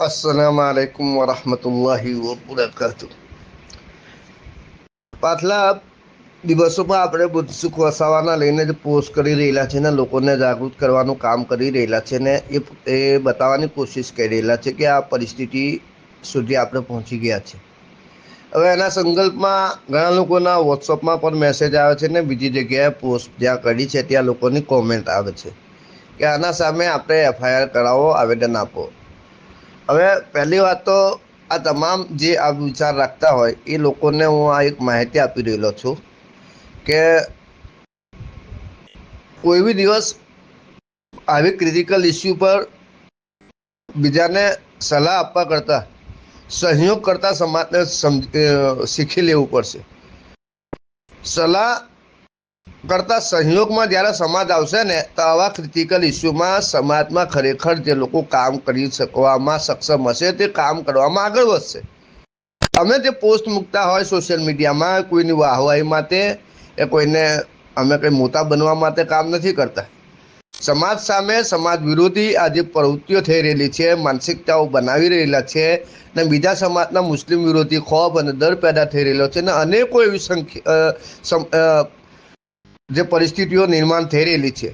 અસલામ આલેકુમ વરહમતુલ્લાહી વબરકાતુ પાછલા દિવસોમાં આપણે બુદ્ધ સુખ વસાવાના લઈને જે પોસ્ટ કરી રહેલા છે ને લોકોને જાગૃત કરવાનું કામ કરી રહેલા છે ને એ એ બતાવવાની કોશિશ કરી રહેલા છે કે આ પરિસ્થિતિ સુધી આપણે પહોંચી ગયા છે. હવે એના સંકલ્પમાં ઘણા લોકોના વોટ્સઅપમાં પણ મેસેજ આવે છે ને બીજી જગ્યાએ પોસ્ટ જ્યાં કરી છે ત્યાં લોકોની કોમેન્ટ આવે છે. કે આના સામે આપણે એફઆઈઆર કરાવો, આવેદન આપો. હવે પહેલી વાત તો આ તમામ જે આ વિચાર રાખતા હોય, એ લોકોને હું આ એક માહિતી આપી રહેલો છું કે કોઈ બી દિવસ આવી ક્રિટિકલ ઇસ્યુ પર બીજાને સલાહ આપવા કરતાં, સહયોગ કરતા સમાજને સમજ શીખી લેવું પડશે. સલાહ કરતા સહયોગમાં જ્યારે સમાજ આવશે ને, તો આવા ક્રિટિકલ ઇસ્યુમાં સમાજમાં ખરેખર જે લોકો કામ કરી શકવામાં સક્ષમ હશે, તે કામ કરવામાં આગળ વધશે. અમે જે પોસ્ટ મૂકતા હોય સોશિયલ મીડિયામાં કોઈની વાહવાહી માટે એ કોઈને અમે કંઈ મોટા બનવા માટે કામ નથી કરતા. સમાજ સામે સમાજ વિરોધી આ જે પ્રવૃત્તિઓ થઈ રહેલી છે, માનસિકતાઓ બનાવી રહેલા છે, ને બીજા સમાજના મુસ્લિમ વિરોધી ખોફ અને દર પેદા થઈ રહેલો છે, ને અનેકો એવી સંખ્યા જે પરિસ્થિતિઓ નિર્માણ થઈ રહેલી છે,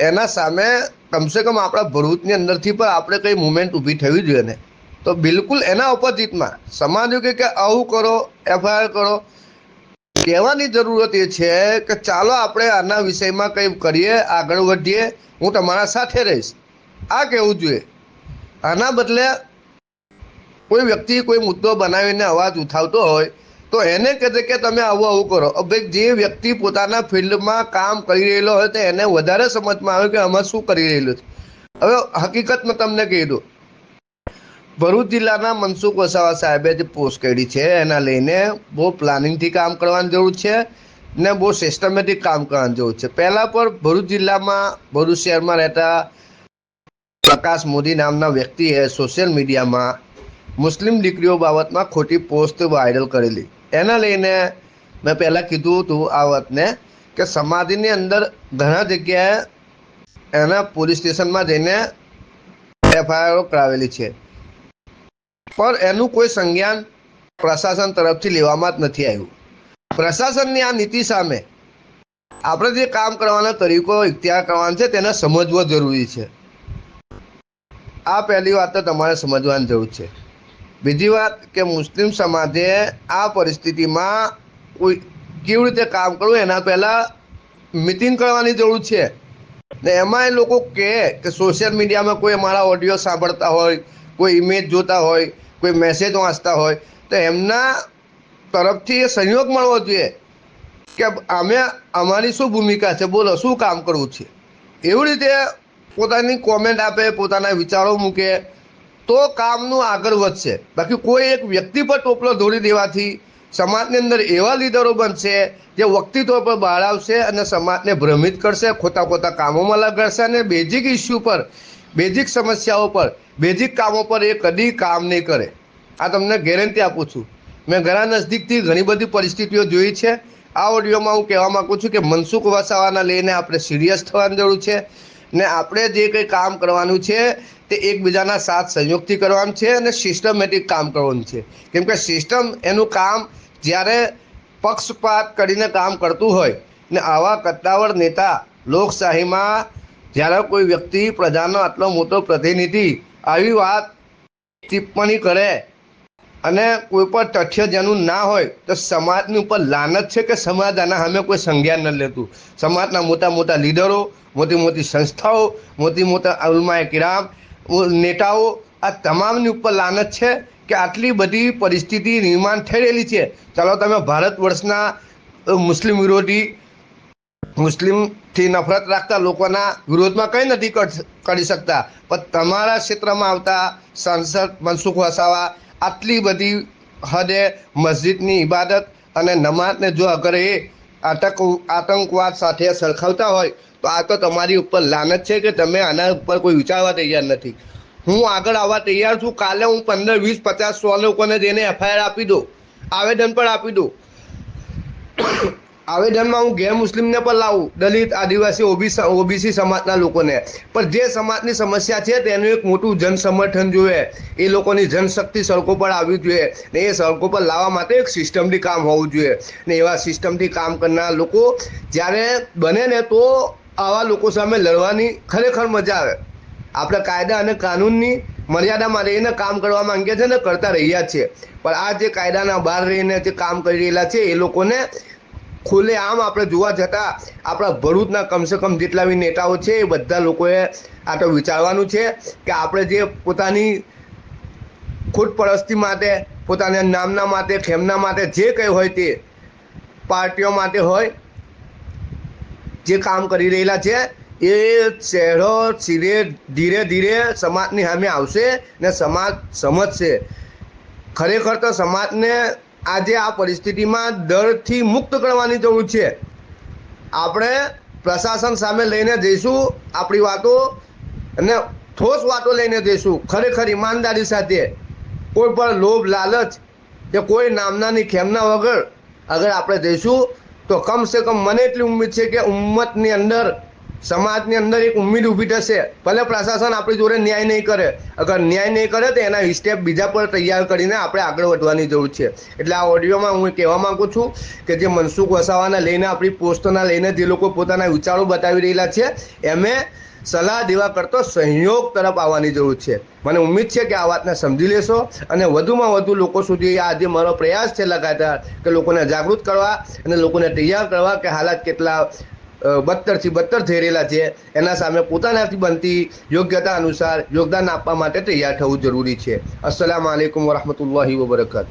એના સામે કમસે કમ આપણા ભરૂચની અંદરથી પણ આપણે કંઈ મુવમેન્ટ ઊભી થવી જોઈએ ને. તો બિલકુલ એના ઓપોઝિટમાં સમાજ કે આવું કરો એફઆઈઆર કરો, કહેવાની જરૂરત એ છે કે ચાલો આપણે આના વિષયમાં કંઈ કરીએ, આગળ વધીએ, હું તમારા સાથે રહીશ. આ કહેવું જોઈએ. આના બદલે કોઈ વ્યક્તિ કોઈ મુદ્દો બનાવીને અવાજ ઉઠાવતો હોય તો એને કહેશે કે તમે આવું આવું કરો. હવે જે વ્યક્તિ પોતાના ફિલ્ડમાં કામ કરી રહેલો હોય તો એને વધારે સમજમાં આવે કે આમાં શું કરી રહેલું છે. હવે હકીકતમાં તમને કહી દઉં. ભરૂચ જિલ્લાના મનસુખ વસાવા સાહેબે જે પોસ્ટ કરી છે, એના લઈને બહુ પ્લાનિંગથી કામ કરવાની જરૂર છે ને બહુ સિસ્ટમેટિક કામ કરવાની જરૂર છે. પહેલાં પર ભરૂચ જિલ્લામાં, ભરૂચ શહેરમાં રહેતા પ્રકાશ મોદી નામના વ્યક્તિએ સોશિયલ મીડિયામાં મુસ્લિમ દીકરીઓ બાબતમાં ખોટી પોસ્ટ વાયરલ કરેલી. એના લઈને મેં પહેલાં કીધું હતું આ વાતને કે સમાધિની અંદર ઘણા જગ્યાએ એના પોલીસ સ્ટેશનમાં જઈને એફઆઈઆરો કરાવેલી છે. પણ એનું કોઈ સંજ્ઞાન પ્રશાસન તરફથી લેવામાં જ નથી આવ્યું. પ્રશાસનની આ નીતિ સામે આપણે જે કામ કરવાનો તરીકો ઇખ્તિયાર કરવાનો છે તેને સમજવો જરૂરી છે. આ પહેલી વાત તો તમારે સમજવાની જરૂર છે. બીજી વાત કે મુસ્લિમ સમાજે આ પરિસ્થિતિમાં કોઈ કેવી રીતે કામ કરવું એના પહેલાં મિટિંગ કરવાની જરૂર છે. ને એમાં એ લોકો કહે કે સોશિયલ મીડિયામાં કોઈ અમારા ઓડિયો સાંભળતા હોય, કોઈ ઇમેજ જોતા હોય, કોઈ મેસેજ વાંચતા હોય, તો એમના તરફથી એ સહયોગ મળવો જોઈએ કે અમે, અમારી શું ભૂમિકા છે, બોલો, શું કામ કરવું છે? એવી રીતે પોતાની કોમેન્ટ આપે, પોતાના વિચારો મૂકે તો કામનું આગળ વધશે. બાકી કોઈ એક વ્યક્તિ પર ટોપલો ધોરી દેવાથી સમાજની અંદર એવા લીડરો બનશે જે વ્યક્તિત્વ પર બહાર આવશે અને સમાજને ભ્રમિત કરશે, ખોટા ખોટા કામોમાં લગાડશે અને બેઝિક ઇસ્યુ પર, બેઝિક સમસ્યાઓ પર, બેઝિક કામો પર એ કદી કામ નહીં કરે. આ તમને ગેરંટી આપું છું. મેં ઘણા નજદીકથી ઘણી બધી પરિસ્થિતિઓ જોઈ છે. આ ઓડિયોમાં હું કહેવા માગું છું કે મનસુખ વસાવાના લઈને આપણે સિરિયસ થવાની જરૂર છે. ને આપણે જે કંઈ કામ કરવાનું છે, તે એકબીજાના સાથ સહયોગથી કરવાનું છે અને સિસ્ટમેટિક કામ કરવાનું છે. કેમ કે સિસ્ટમ એનું કામ જ્યારે પક્ષપાત કરીને કામ કરતું હોય ને આવા કટ્ટાવર નેતા લોકશાહીમાં જ્યારે કોઈ વ્યક્તિ પ્રજાનો આટલો મોટો પ્રતિનિધિ આવી વાત ટિપ્પણી કરે અને કોઈ પણ તથ્ય જેનું ના હોય તો સમાજની ઉપર લાનત છે કે સમાજ આના સામે કોઈ સંજ્ઞાન ન લેતું. સમાજના મોટા મોટા લીડરો, મોટી મોટી સંસ્થાઓ, મોટી મોટા ઉલમાએ કિરામ નેતાઓ, આ તમામની ઉપર લાનત છે કે આટલી બધી પરિસ્થિતિ નિર્માણ થઈ રહેલી છે. ચાલો તમે ભારત વર્ષના મુસ્લિમ વિરોધી મુસ્લિમથી નફરત રાખતા લોકોના વિરોધમાં કંઈ નથી કરી શકતા. પણ તમારા ક્ષેત્રમાં આવતા સાંસદ મનસુખ વસાવા આટલી બધી હદે મસ્જિદની ઇબાદત અને નમાજને જો અગર એ આતંક આતંકવાદ સાથે સરખાવતા હોય, તો આ તો તમારી ઉપર લાનત છે કે તમે આના ઉપર કોઈ વિચારવા તૈયાર નથી. હું આગળ આવવા તૈયાર છું. કાલે હું પંદર, વીસ, પચાસ, સો લોકોને જઈને એફઆઈઆર આપી દઉં, આવેદન પણ આપી દઉં. આવેદનમાં હું ગેર મુસ્લિમને પણ લાવું, દલિત, આદિવાસી, ઓબીસી ઓબીસી સમાજના લોકોને. પણ જે સમાજની સમસ્યા છે તેનું એક મોટું જન સમર્થન જોઈએ. એ લોકોની જનશક્તિ સડકો પર આવવી જોઈએ ને એ સડકો પર લાવવા માટે એક સિસ્ટમથી કામ હોવું જોઈએ. ને એવા સિસ્ટમથી કામ કરનાર લોકો જ્યારે બને ને તો આવા લોકો સામે લડવાની ખરેખર મજા આવે. આપણે કાયદા અને કાનૂનની મર્યાદામાં રહીને કામ કરવા માંગીએ છીએ ને કરતા રહ્યા છીએ પણ આ જે કાયદાના બહાર રહીને જે કામ કરી રહેલા છે એ લોકોને ખુલ્લે આમ આપણે જોવા જતાં આપણા ભરૂચના કમસે કમ જેટલા બી નેતાઓ છે, એ બધા લોકોએ આ તો વિચારવાનું છે કે આપણે જે પોતાની ખુદ પરસ્તી માટે, પોતાના નામના માટે ખેમના માટે જે કંઈ હોય તે પાર્ટીઓ માટે હોય, જે કામ કરી રહેલા છે, એ શહેરો ધીરે ધીરે ધીરે સમાજની સામે આવશે ને સમાજ સમજશે. ખરેખર તો સમાજને આજે આ પરિસ્થિતિમાં ડરથી મુક્ત કરવાની જરૂર છે. આપણે પ્રશાસન સામે લઈને જઈશું, આપણી વાતો અને ઠોસ વાતો લઈને જઈશું, ખરેખર ઈમાનદારી સાથે. કોઈ પણ લોભ, લાલચ કે કોઈ નામનાની ખેમના વગર અગર આપણે જઈશું, તો કમસે કમ મને એટલી ઉમ્મીદ છે કે ઉમ્મતની અંદર સમાજની અંદર એક ઉમેદ ઊભી થશે. ભલે પ્રશાસન આપણી જોડે ન્યાય નહીં કરે. અગર ન્યાય નહીં કરે તો એના સ્ટેપ બીજા પર તૈયાર કરીને આપણે આગળ વધવાની જરૂર છે. એટલે આ ઓડિયોમાં હું કહેવા માંગુ છું કે જે મનસુખ વસાવાના લઈને આપણી પોસ્ટના લઈને જે લોકો પોતાના વિચારો બતાવી રહેલા છે એમે સલાહ દેવા કરતો સહયોગ તરફ આવવાની જરૂર છે. મને ઉમ્મીદ છે કે આ વાતને સમજી લેશો અને વધુમાં વધુ લોકો સુધી આ જે મારો પ્રયાસ છે લગાતાર કે લોકોને જાગૃત કરવા અને લોકોને તૈયાર કરવા કે હાલાત કેટલા બદતરથી બદતર થઈ રહેલા છે. એના સામે પોતાનાથી બનતી યોગ્યતા અનુસાર યોગદાન આપવા માટે તૈયાર થવું જરૂરી છે. અસલામ આલેકુમ વરહમતુલ્લાહી વબરકાત.